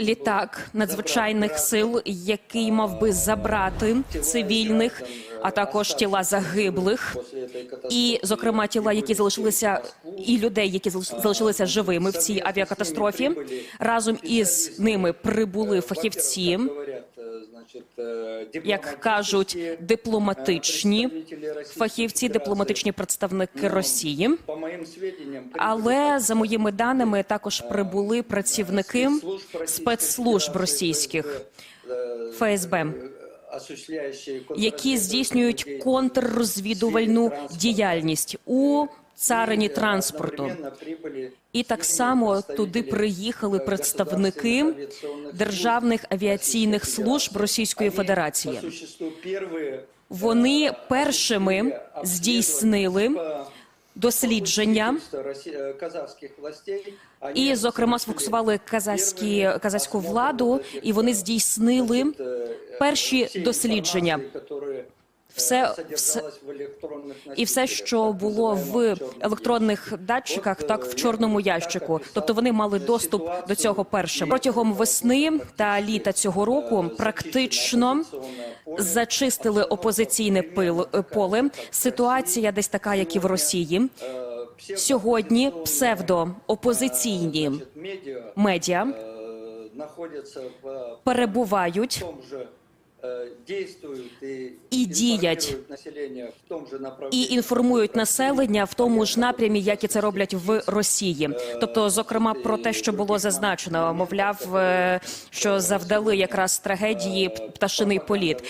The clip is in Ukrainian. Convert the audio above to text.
літак надзвичайних сил, який мав би забрати цивільних, а також тіла загиблих, і, зокрема, тіла, які залишилися, і людей, які залиш- залишилися живими в цій авіакатастрофі. Разом із ними прибули фахівці, як кажуть, дипломатичні фахівці, дипломатичні представники Росії. Але за моїми даними також прибули працівники спецслужб російських ФСБ, які здійснюють контррозвідувальну діяльність. У царині транспорту. І так само туди приїхали представники державних авіаційних служб Російської Федерації. Вони першими здійснили дослідження і, зокрема, сфокусували казахські казахську владу, і вони здійснили перші дослідження. Все, все і все, що було в електронних датчиках, так в чорному ящику. Тобто вони мали доступ до цього першим протягом весни та літа цього року. Практично зачистили опозиційне пил поле. Ситуація десь така, як і в Росії. Сьогодні псевдоопозиційні медіа перебувають і діять і інформують населення в тому ж напрямі, як і це роблять в Росії. Тобто, зокрема, про те, що було зазначено, мовляв, е, що завдали якраз трагедії пташиний політ.